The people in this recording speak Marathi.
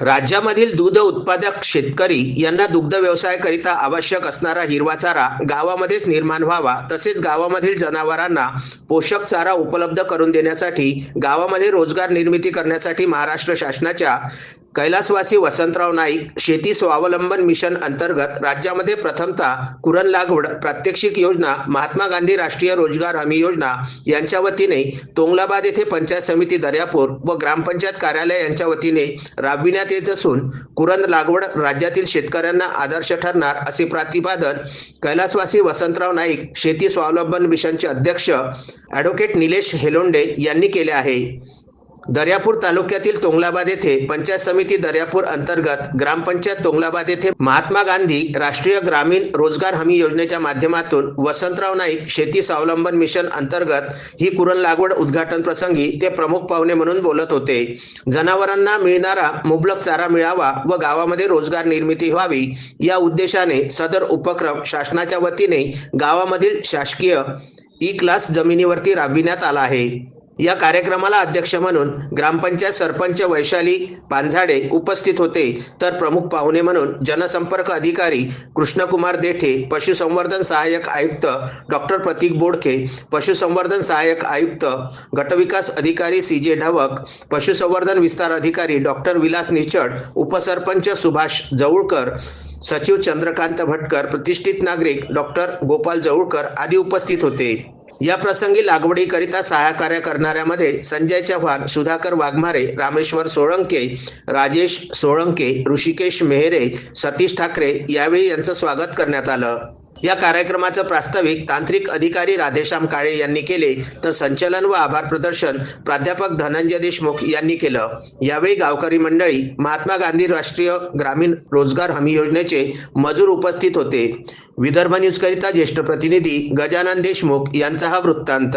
राज्यामधील दूध उत्पादक शेतकरी यांना दुग्ध व्यवसायाकरिता आवश्यक असणारा हिरवा चारा गावामध्येच निर्माण व्हावा तसेच गावामधील जनावरांना पोषक चारा उपलब्ध करून देण्यासाठी गावामध्ये रोजगार निर्मिती करण्यासाठी महाराष्ट्र शासनाच्या कैलासवासी वसंतराव नाईक शेती स्वावलंबन मिशन अंतर्गत राज्यामध्ये प्रथमतः कुरण लागवड प्रात्यक्षिक योजना महात्मा गांधी राष्ट्रीय रोजगार हमी योजना यांच्या वतीने तोंगलाबाद येथे पंचायत समिती दर्यापूर व ग्रामपंचायत कार्यालय यांच्या वतीने राबविण्यात येत असून कुरण लागवड राज्यातील शेतकऱ्यांना आदर्श ठरणार असे प्रतिपादन कैलासवासी वसंतराव नाईक शेती स्वावलंबन मिशनचे अध्यक्ष ॲडव्होकेट निलेश हेलोंडे यांनी केले आहे. दर्यापूर तालुक्यातील तोंगलाबाद येथे पंचायत समिती दर्यापूर अंतर्गत ग्रामपंचायत तोंगलाबाद येथे महात्मा गांधी राष्ट्रीय ग्रामीण रोजगार हमी योजनेच्या माध्यमातून वसंतराव नाईक शेती स्वावलंबन मिशन अंतर्गत ही कुरण लागवड उद्घाटन प्रसंगी ते प्रमुख पाहुणे म्हणून बोलत होते. जनावरांना मिळणारा मुबलक चारा मिळावा व गावामध्ये रोजगार निर्मिती व्हावी या उद्देशाने सदर उपक्रम शासनाच्या वतीने गावामधील शासकीय ई क्लास जमिनीवरती राबविण्यात आला आहे. या कार्यक्रमाला अध्यक्ष म्हणून ग्रामपंचायत सरपंच वैशाली पानझाडे उपस्थित होते. तर प्रमुख पाहुणे म्हणून जनसंपर्क अधिकारी कृष्णकुमार देठे पशुसंवर्धन सहाय्यक आयुक्त डॉक्टर प्रतीक बोडखे पशुसंवर्धन सहाय्यक आयुक्त गटविकास अधिकारी सी जे ढवक पशुसंवर्धन विस्तार अधिकारी डॉक्टर विलास निचड उपसरपंच सुभाष जवळकर सचिव चंद्रकांत भटकर प्रतिष्ठित नागरिक डॉक्टर गोपाल जवळकर आदी उपस्थित होते. या प्रसंगी लागवडीकरिता सहाकार्य करणाऱ्यामध्ये संजय चव्हाण सुधाकर वाघमारे रामेश्वर सोळंके राजेश सोळंके ऋषिकेश मेहरे सतीश ठाकरे यावेळी यांचं स्वागत करण्यात आलं. या कार्यक्रमाचं प्रास्ताविक तांत्रिक अधिकारी राधेश्याम काळे यांनी केले तर संचलन व आभार प्रदर्शन प्राध्यापक धनंजय देशमुख यांनी केलं. यावेळी गावकरी मंडळी महात्मा गांधी राष्ट्रीय ग्रामीण रोजगार हमी योजनेचे मजूर उपस्थित होते. विदर्भ न्यूजकरिता ज्येष्ठ प्रतिनिधी गजानन देशमुख यांचा हा वृत्तांत.